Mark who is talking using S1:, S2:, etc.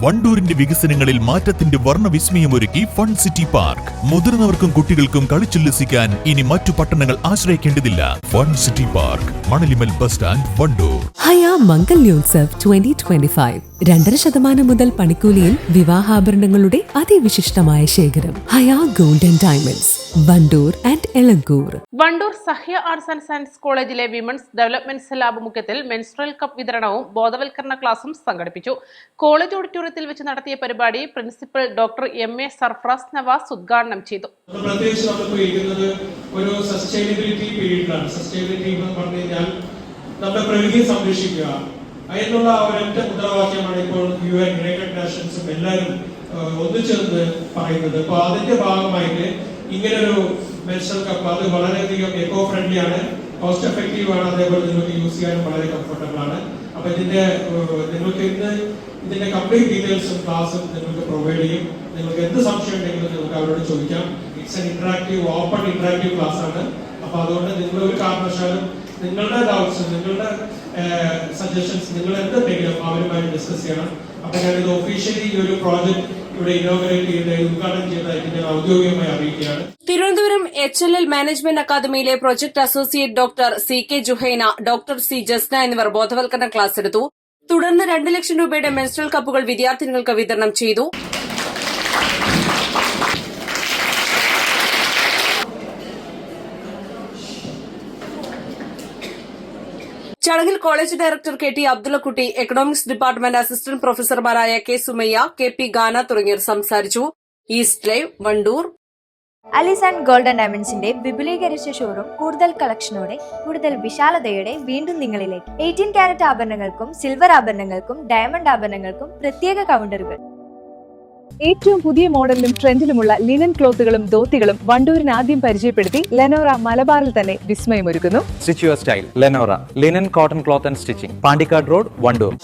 S1: വണ്ടൂരിന്റെ വികസനങ്ങളിൽ മാറ്റത്തിന്റെ വർണവിസ്മയമൊരുക്കി fun city park. മുതിർന്നവർക്കും കുട്ടികൾക്കും കളിച്ചുല്ലസിക്കാൻ ഇനി മറ്റു പട്ടണങ്ങൾ ആശ്രയിക്കേണ്ടതില്ല. Fun city park Manalimal bus stand Wandoor.
S2: ഹയാ മംഗല്യോത്സവ് ട്വന്റി ട്വന്റി ഫൈവ് രണ്ടര ശതമാനം മുതൽ പണിക്കൂലിയിൽ വിവാഹാഭരണങ്ങളുടെ അതിവിശിഷ്ടമായ ശേഖരം. Haya golden diamonds. Vandoor and Elankur
S3: Vandoor Sahya arts and science കോളേജിലെ വിമൻസ് ഡെവലപ്മെന്റ് സെൽ ആഭിമുഖ്യത്തിൽ മെൻസ്ട്രൽ കപ്പ് വിതരണവും ബോധവൽക്കരണ ക്ലാസും സംഘടിപ്പിച്ചു. കോളേജ് ഓഡിറ്റോറിയത്തിൽ വെച്ച് നടത്തിയ പരിപാടി principal doctor M A Sarfraz Nawaz ഉദ്ഘാടനം ചെയ്തു.
S4: ഒരു സസ്റ്റൈനബിലിറ്റി പീരീഡിലാണ്. സസ്റ്റൈനബിലിറ്റി എന്ന് പറഞ്ഞു കഴിഞ്ഞാൽ നമ്മുടെ പ്രകൃതിയെ സംരക്ഷിക്കുക. അതിനുള്ള ഒരൊറ്റ മുദ്രാവാക്യമാണ് ഇപ്പോൾ യു എൻ യുണൈറ്റഡ് നാഷൻസും എല്ലാവരും ഒന്നിച്ചേർന്ന് പറയുന്നത്. അപ്പൊ അതിന്റെ ഭാഗമായിട്ട് ഇങ്ങനൊരു മെൻസ്ട്രൽ കപ്പ് അത് വളരെയധികം എക്കോ ഫ്രണ്ട്ലി ആണ്. കോസ്റ്റ് എഫക്റ്റീവ് ആണ്. അതേപോലെ നിങ്ങൾക്ക് യൂസ് ചെയ്യാനും വളരെ കംഫർട്ടബിൾ ആണ്. അപ്പൊ ഇതിന്റെ നിങ്ങൾക്ക് ഇന്ന് ഇതിന്റെ കംപ്ലീറ്റ് ഡീറ്റെയിൽസും ക്ലാസ്സും നിങ്ങൾക്ക് പ്രൊവൈഡ് ചെയ്യും. നിങ്ങൾക്ക് എന്ത് സംശയം ഉണ്ടെങ്കിലും നിങ്ങൾക്ക് അവരോട് ചോദിക്കാം. It's an interactive open interactive class ആണ്. അപ്പൊ അതുകൊണ്ട് നിങ്ങൾ ഒരു കാരണവശാലും നിങ്ങളുടെ ഡൗട്ട്സ് നിങ്ങളുടെ സജഷൻസ് നിങ്ങൾ എന്തുണ്ടെങ്കിലും അവരുമായി ഡിസ്കസ് ചെയ്യണം. അപ്പൊ ഞാൻ ഇത് ഒഫീഷ്യലി ഈ ഒരു പ്രോജക്ട് ഇവിടെ ഇനോഗ്രേറ്റ് ചെയ്ത് ഉദ്ഘാടനം ചെയ്തതായിട്ട് ഞാൻ ഔദ്യോഗികമായി അറിയിക്കുകയാണ്.
S5: Thiruvananthapuram H L L management അക്കാദമിയിലെ project associate doctor C K Juhaina doctor C Jasna എന്നിവർ ബോധവൽക്കരണ ക്ലാസ് എടുത്തു. തുടർന്ന് രണ്ട് ലക്ഷം രൂപയുടെ മെൻസ്ട്രൽ കപ്പുകൾ വിദ്യാർത്ഥിനികൾക്ക് വിതരണം ചെയ്തു. ചടങ്ങിൽ college director K T Abdullakutty economics department assistant പ്രൊഫസർമാരായ K Sumayya K P Gana തുടങ്ങിയവർ സംസാരിച്ചു. East live Vandoor.
S6: Alice and golden ഡയമണ്ട്സിന്റെ വിപുലീകരിച്ച ഷോറൂം കൂടുതൽ കളക്ഷനോടെ കൂടുതൽ വിശാലതയോടെ വീണ്ടും നിങ്ങളിലേക്ക്. എയ്റ്റീൻ ക്യാരറ്റ് ആഭരണങ്ങൾക്കും സിൽവർ ആഭരണങ്ങൾക്കും ഡയമണ്ട് ആഭരണങ്ങൾക്കും പ്രത്യേക കൗണ്ടറുകൾ
S7: ഏറ്റവും പുതിയ മോഡലിലും ട്രെൻഡിലുമുള്ള ലിനൻ ക്ലോത്തുകളും ധോത്തികളും വണ്ടൂരിന് ആദ്യം പരിചയപ്പെടുത്തി ലെനോറ മലബാറിൽ തന്നെ വിസ്മയമൊരുക്കുന്നു.
S8: Stitch your style Lenora linen cotton cloth and stitching Pandikkad road Vandoor.